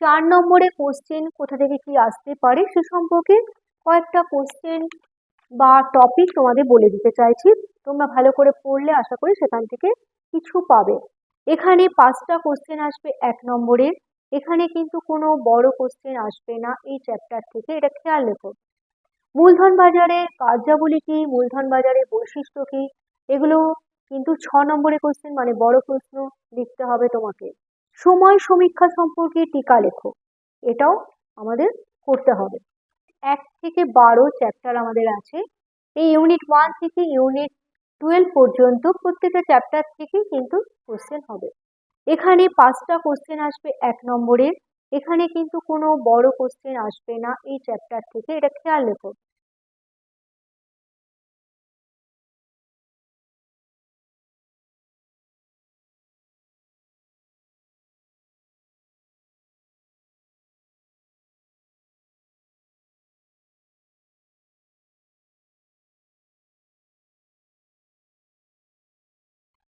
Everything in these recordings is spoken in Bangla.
চার নম্বরে কোশ্চেন কোথা থেকে কি আসতে পারে সে সম্পর্কে কয়েকটা কোশ্চেন বা টপিক তোমাদের বলে দিতে চাইছি। তোমরা ভালো করে পড়লে আশা করি সেখান থেকে কিছু পাবে। এখানে পাঁচটা কোশ্চেন আসবে এক নম্বরে। এখানে কিন্তু কোনো বড় কোশ্চেন আসবে না এই চ্যাপ্টার থেকে, এটা খেয়াল রেখো। মূলধন বাজারে কার্যাবলী কি মূলধন বাজারে বৈশিষ্ট্য কি? এগুলো কিন্তু ছ নম্বরে কোশ্চেন মানে বড় প্রশ্ন লিখতে হবে তোমাকে। সময় সমীক্ষা সম্পর্কে টিকা লেখো। এটাও আমাদের করতে হবে। এক থেকে বারো চ্যাপ্টার আমাদের আছে। এই ইউনিট ওয়ান থেকে ইউনিট টুয়েলভ পর্যন্ত প্রত্যেকটা চ্যাপ্টার থেকে কিন্তু কোশ্চেন হবে। এখানে পাঁচটা কোশ্চেন আসবে এক নম্বরের এখানে কিন্তু কোনো বড় কোশ্চেন আসবে না এই চ্যাপ্টার থেকে। এটা খেয়াল রেখো।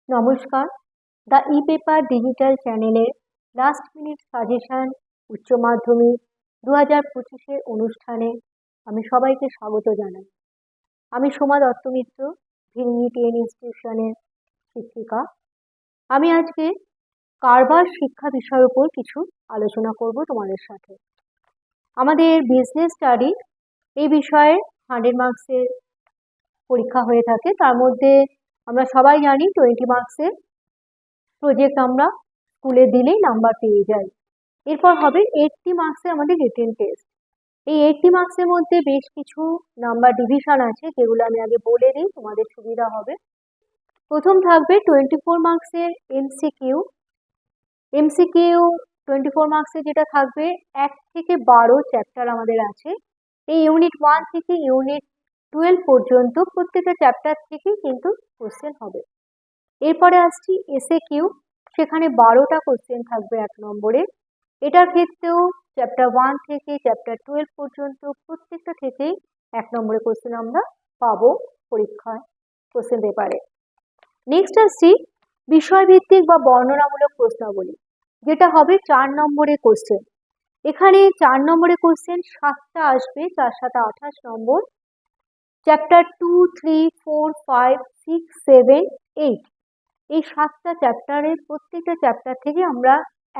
নমস্কার। দ্য ই পেপার ডিজিটাল চ্যানেলের লাস্ট মিনিট সাজেশন উচ্চ মাধ্যমিক দু হাজার পঁচিশের অনুষ্ঠানে আমি সবাইকে স্বাগত জানাই। আমি সোমা দত্ত মিত্র ভিন্নি টিএন ইনস্টিটিউশনের শিক্ষিকা। আমি আজকে কারবার শিক্ষা বিষয়ের উপর কিছু আলোচনা করব তোমাদের সাথে। আমাদের বিজনেস স্টাডি এই বিষয়ে হান্ড্রেড মার্কসের পরীক্ষা হয়ে থাকে, তার মধ্যে আমরা সবাই জানি টোয়েন্টি মার্কসের প্রজেক্ট আমরা স্কুলে দিলেই নাম্বার পেয়ে যাই। এরপর হবে এইটটি মার্কসে আমাদের রিটেন টেস্ট এই এইটটি মার্কসের মধ্যে বেশ কিছু নাম্বার ডিভিশন আছে, যেগুলো আমি আগে বলে দিই, তোমাদের সুবিধা হবে। প্রথম থাকবে টোয়েন্টি ফোর মার্কসের এমসিকিউ এমসিকিউ টোয়েন্টি ফোর মার্কসে যেটা থাকবে, এক থেকে বারো চ্যাপ্টার আমাদের আছে। এই ইউনিট ওয়ান থেকে ইউনিট টুয়েলভ পর্যন্ত প্রত্যেকটা চ্যাপ্টার থেকে কিন্তু কোশ্চেন হবে। এরপরে আসছি এসএ কিউ সেখানে বারোটা কোশ্চেন থাকবে এক নম্বরে। এটার ক্ষেত্রেও চ্যাপ্টার ওয়ান থেকে চ্যাপ্টার টুয়েলভ পর্যন্ত প্রত্যেকটা থেকেই এক নম্বরে কোশ্চেন আমরা পাবো পরীক্ষায় কোশ্চেন পেপারে নেক্সট আসছি বিষয়ভিত্তিক বা বর্ণনামূলক প্রশ্নাবলী, যেটা হবে চার নম্বরে কোশ্চেন এখানে চার নম্বরে কোশ্চেন সাতটা আসবে, চার সাথে আঠাশ নম্বর। Chapter two three four five six seven eight এই সাতটা চ্যাপ্টারের প্রত্যেকটা চ্যাপ্টার থেকে আমরা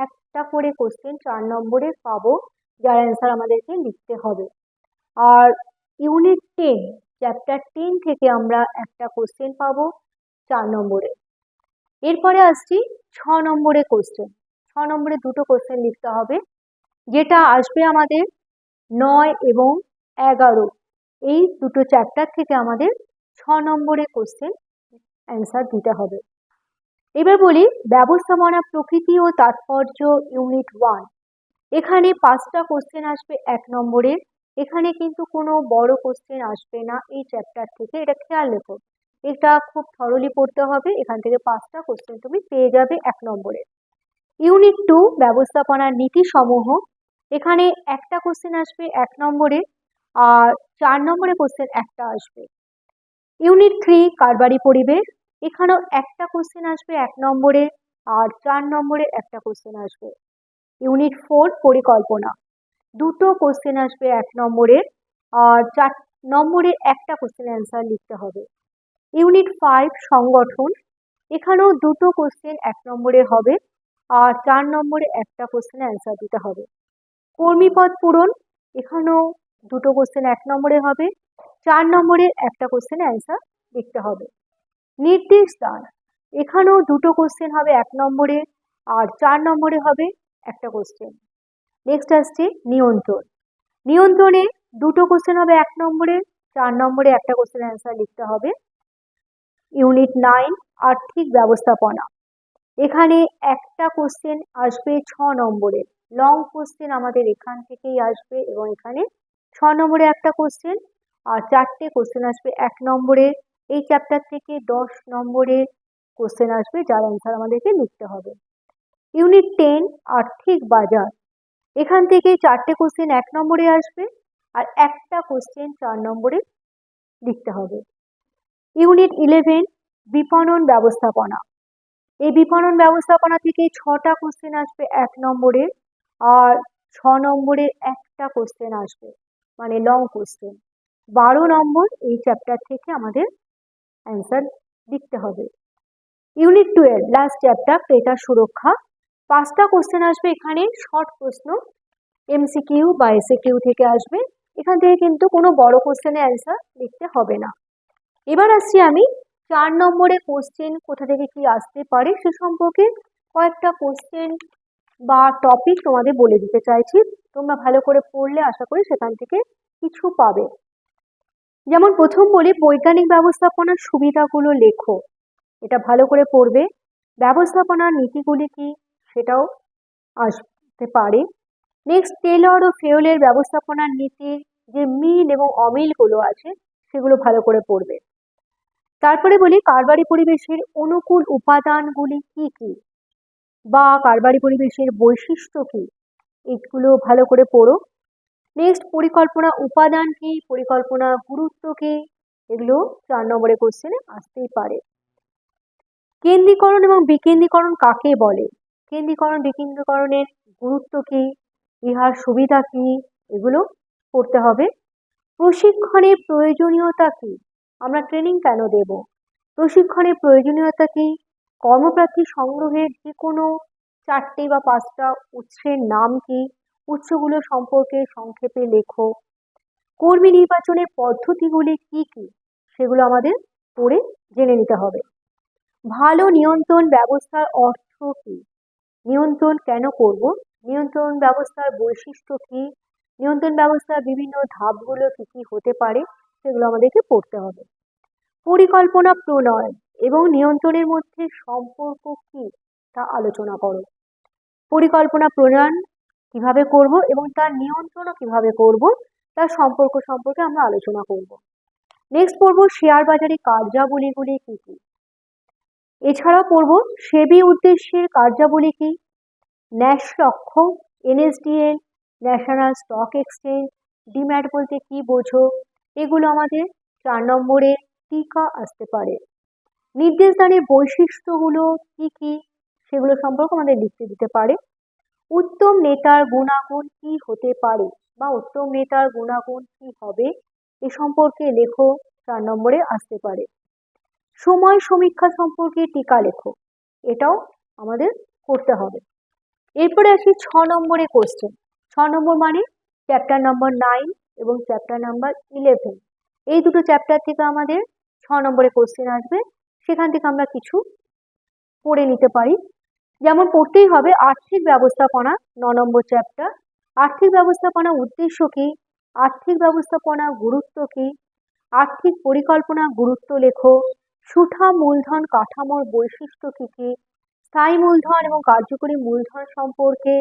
একটা করে কোশ্চেন চার নম্বরে পাবো, যার অ্যান্সার আমাদেরকে লিখতে হবে। আর ইউনিট টেন চ্যাপ্টার টেন থেকে আমরা একটা কোশ্চেন পাবো চার নম্বরে। এরপরে আসছি ছ নম্বরে কোশ্চেন ছ নম্বরে দুটো কোশ্চেন লিখতে হবে, যেটা আসবে আমাদের নয় এবং এগারো। এই দুটো চ্যাপ্টার থেকে আমাদের ছ নম্বরে কোশ্চেন অ্যান্সার দিতে হবে। এবার বলি ব্যবস্থাপনা প্রকৃতি ও তাৎপর্য ইউনিট ওয়ান এখানে পাঁচটা কোশ্চেন আসবে এক নম্বরে। এখানে কিন্তু কোনো বড় কোশ্চেন আসবে না এই চ্যাপ্টার থেকে। এটা খেয়াল রেখো। এটা খুব থরলি পড়তে হবে। এখান থেকে পাঁচটা কোশ্চেন তুমি পেয়ে যাবে এক নম্বরে। ইউনিট টু ব্যবস্থাপনার নীতি সমূহ এখানে একটা কোশ্চেন আসবে এক নম্বরে। চার নম্বরে কোশ্চেন একটা আসবে। ইউনিট থ্রি কারবারি পরিবেশ এখানেও একটা কোশ্চেন আসবে এক নম্বরে আর চার নম্বরে একটা কোশ্চেন আসবে। ইউনিট ফোর পরিকল্পনা। দুটো কোশ্চেন আসবে এক নম্বরে আর চার নম্বরে একটা কোশ্চেন অ্যান্সার লিখতে হবে। ইউনিট ফাইভ সংগঠন। এখানেও দুটো কোশ্চেন এক নম্বরে হবে আর চার নম্বরে একটা কোশ্চেন অ্যান্সার দিতে হবে। কর্মীপদ পূরণ। এখানেও দুটো কোশ্চেন এক নম্বরে হবে, চার নম্বরের একটা কোশ্চেন অ্যান্সার লিখতে হবে। নির্দেশ দান, এখানেও দুটো কোশ্চেন হবে এক নম্বরে আর চার নম্বরে হবে একটা কোশ্চেন নেক্সট আসছে নিয়ন্ত্রণ, নিয়ন্ত্রণে দুটো কোশ্চেন হবে এক নম্বরে, চার নম্বরে একটা কোশ্চেন অ্যান্সার লিখতে হবে। ইউনিট নাইন আর্থিক ব্যবস্থাপনা, এখানে একটা কোশ্চেন আসবে ছ নম্বরে। লং কোশ্চেন আমাদের এখান থেকেই আসবে এবং এখানে ছ নম্বরে একটা কোশ্চেন আর চারটে কোশ্চেন আসবে। এক নম্বরে, এই চ্যাপ্টার থেকে দশ নম্বরে কোশ্চেন আসবে, যার অ্যান্সার আমাদেরকে লিখতে হবে। ইউনিট টেন আর্থিক বাজার। এখান থেকে চারটে কোশ্চেন এক নম্বরে আসবে, আর একটা কোশ্চেন চার নম্বরে লিখতে হবে। ইউনিট ইলেভেন বিপণন ব্যবস্থাপনা। এই বিপণন ব্যবস্থাপনা থেকে ছটা কোশ্চেন আসবে এক নম্বরে, আর ছ নম্বরে একটা কোশ্চেন আসবে। মানে লং কোশ্চেন বারো নম্বর এই চ্যাপ্টার থেকে আমাদের অ্যান্সার লিখতে হবে। ইউনিট টুয়েলভ লাস্ট চ্যাপ্টার ক্রেতার সুরক্ষা। পাঁচটা কোশ্চেন আসবে এখানে শর্ট প্রশ্ন। এমসিকিউ বা এসএকিউ থেকে আসবে। এখান থেকে কিন্তু কোনো বড় কোশ্চেনের অ্যান্সার লিখতে হবে না। এবার আসছি আমি চার নম্বরে কোশ্চেন কোথা থেকে কি আসতে পারে সে সম্পর্কে কয়েকটা কোশ্চেন বা টপিক তোমাদের বলে দিতে চাইছি। তোমরা ভালো করে পড়লে আশা করি সেখান থেকে কিছু পাবে। যেমন প্রথম বলি বৈজ্ঞানিক ব্যবস্থাপনার সুবিধাগুলো লেখো। এটা ভালো করে পড়বে। ব্যবস্থাপনার নীতিগুলি কি সেটাও আসতে পারে। নেক্সট টেলর ও ফেউলের ব্যবস্থাপনার নীতির যে মিল এবং অমিলগুলো আছে সেগুলো ভালো করে পড়বে। তারপরে বলি কারবারি পরিবেশের অনুকূল উপাদানগুলি কি কি? বা কারবারি পরিবেশের বৈশিষ্ট্য কি? এগুলো ভালো করে পড়ো। নেক্সট পরিকল্পনা উপাদান কি? পরিকল্পনা গুরুত্ব কি? এগুলো চার নম্বরে কোশ্চেনে আসতেই পারে। কেন্দ্রীকরণ এবং বিকেন্দ্রীকরণ কাকে বলে? কেন্দ্রীকরণ, বিকেন্দ্রীকরণের গুরুত্ব কি? ইহার সুবিধা কি? এগুলো পড়তে হবে। প্রশিক্ষণের প্রয়োজনীয়তা কি? আমরা ট্রেনিং কেন দেব? প্রশিক্ষণের প্রয়োজনীয়তা কি? কর্মপ্রার্থী সংগ্রহের যে কোনো চারটে বা পাঁচটা উৎসের নাম কি? উৎসগুলো সম্পর্কে সংক্ষেপে লেখো। কর্মী নির্বাচনের পদ্ধতিগুলি কি কি? সেগুলো আমাদের পড়ে জেনে নিতে হবে। ভালো নিয়ন্ত্রণ ব্যবস্থার অর্থ কি? নিয়ন্ত্রণ কেন করব? নিয়ন্ত্রণ ব্যবস্থার বৈশিষ্ট্য কি? নিয়ন্ত্রণ ব্যবস্থার বিভিন্ন ধাপগুলো কি কি হতে পারে? সেগুলো আমাদেরকে পড়তে হবে। পরিকল্পনা প্রণয়ন। এবং নিয়ন্ত্রণের মধ্যে সম্পর্ক কি তা আলোচনা করো। পরিকল্পনা প্রণয়ন কীভাবে করব এবং তার নিয়ন্ত্রণও কীভাবে করব, তার সম্পর্ক সম্পর্কে আমরা আলোচনা করব। নেক্সট পড়ব শেয়ার বাজারে কার্যাবলীগুলি কি কি? এছাড়াও পড়ব সেবি উদ্দেশ্যের কার্যাবলী কি? ন্যাশ লক্ষ্য NSDL national stock exchange demat বলতে কি বোঝো? এগুলো আমাদের চার নম্বরে টিকা আসতে পারে। নির্দেশদানের বৈশিষ্ট্যগুলো কি কি? সেগুলো সম্পর্কে আমাদের লিখতে দিতে পারে। উত্তম নেতার গুণাগুণ কি হতে পারে বা উত্তম নেতার গুণাগুণ কি হবে? এ সম্পর্কে লেখো, চার নম্বরে আসতে পারে। সময় সমীক্ষা সম্পর্কে টিকা লেখো, এটাও আমাদের করতে হবে। এরপরে আসি ছ নম্বরে কোশ্চেন ছ নম্বর মানে চ্যাপ্টার নম্বর নাইন এবং চ্যাপ্টার নাম্বার ইলেভেন এই দুটো চ্যাপ্টার থেকে আমাদের ছ নম্বরে কোশ্চেন আসবে। সেখান থেকে আমরা কিছু পড়ে নিতে পারি। যেমন পড়তেই হবে আর্থিক ব্যবস্থাপনা, ন নম্বর চ্যাপ্টার আর্থিক ব্যবস্থাপনা উদ্দেশ্য কি? আর্থিক ব্যবস্থাপনা গুরুত্ব কি? আর্থিক পরিকল্পনা গুরুত্ব লেখো। সুঠা মূলধন কাঠামোর বৈশিষ্ট্য কি কি? স্থায়ী মূলধন এবং কার্যকরী মূলধন সম্পর্কে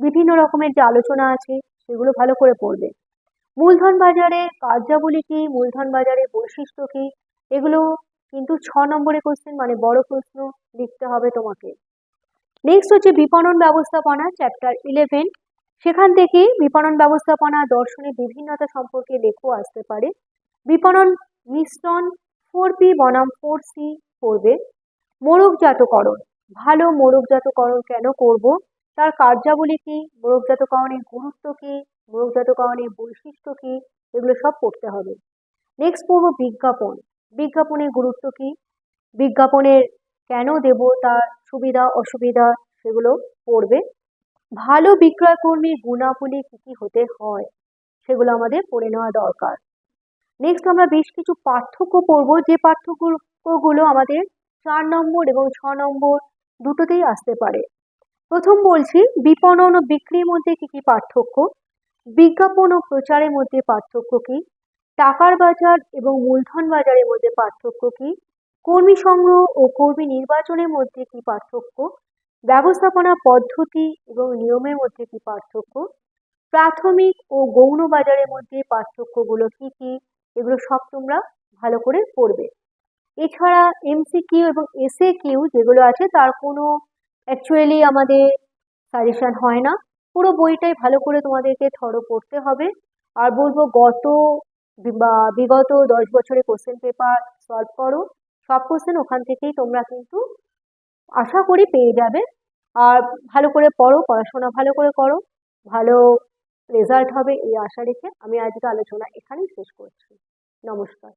বিভিন্ন রকমের যে আলোচনা আছে, সেগুলো ভালো করে পড়বে। মূলধন বাজারে কার্যাবলী কি? মূলধন বাজারে বৈশিষ্ট্য কি? এগুলো কিন্তু ছ নম্বরে কোশ্চেন মানে বড় প্রশ্ন লিখতে হবে তোমাকে। নেক্সট হচ্ছে বিপণন ব্যবস্থাপনা চ্যাপ্টার ইলেভেন সেখান থেকে বিপণন ব্যবস্থাপনা দর্শনের বিভিন্নতা সম্পর্কে লেখো আসতে পারে। বিপণন মিশ্রণ ফোর পি বনাম ফোর সি করবে। মোরগজাতকরণ। ভালো মোরগজাতকরণ কেন করব? তার কার্যাবলী কি? মোড়কজাতকরণের গুরুত্ব কি? মোড়কজাতকরণের বৈশিষ্ট্য কি? এগুলো সব পড়তে হবে। নেক্সট পড়ব বিজ্ঞাপন। বিজ্ঞাপনের গুরুত্ব কি? বিজ্ঞাপনের কেন দেব তার সুবিধা, অসুবিধা সেগুলো পড়বে? ভালো বিক্রয় কর্মীর গুণাবলী কি কি হতে হয় সেগুলো আমাদের পড়ে নেওয়া দরকার। নেক্সট আমরা বেশ কিছু পার্থক্য পড়ব। যে পার্থক্যগুলো আমাদের চার নম্বর এবং ছ নম্বর দুটোতেই আসতে পারে। প্রথম বলছি, বিপণন ও বিক্রির মধ্যে কি কি পার্থক্য? বিজ্ঞাপন ও প্রচারের মধ্যে পার্থক্য কি? টাকার বাজার এবং মূলধন বাজারের মধ্যে পার্থক্য কি? কর্মী সংগ্রহ ও কর্মী নির্বাচনের মধ্যে কি পার্থক্য? ব্যবস্থাপনা পদ্ধতি এবং নিয়মের মধ্যে কি পার্থক্য? প্রাথমিক ও গৌণ বাজারের মধ্যে পার্থক্যগুলো কি কি? এগুলো সব তোমরা ভালো করে পড়বে। এছাড়া এমসিকিউ এবং এসএ কিউ যেগুলো আছে, তার কোনো অ্যাকচুয়ালি আমাদের সাজেশন হয় না। পুরো বইটাই ভালো করে তোমাদেরকে থরো পড়তে হবে। আর বলব গত বিগত দশ বছরে কোশ্চেন পেপার সলভ করো। সব কোশ্চেন ওখান থেকেই তোমরা কিন্তু আশা করি পেয়ে যাবে। আর ভালো করে পড়ো, পড়াশোনা ভালো করে করো, ভালো রেজাল্ট হবে এই আশা রেখে আমি আজকে আলোচনা এখানেই শেষ করছি। নমস্কার।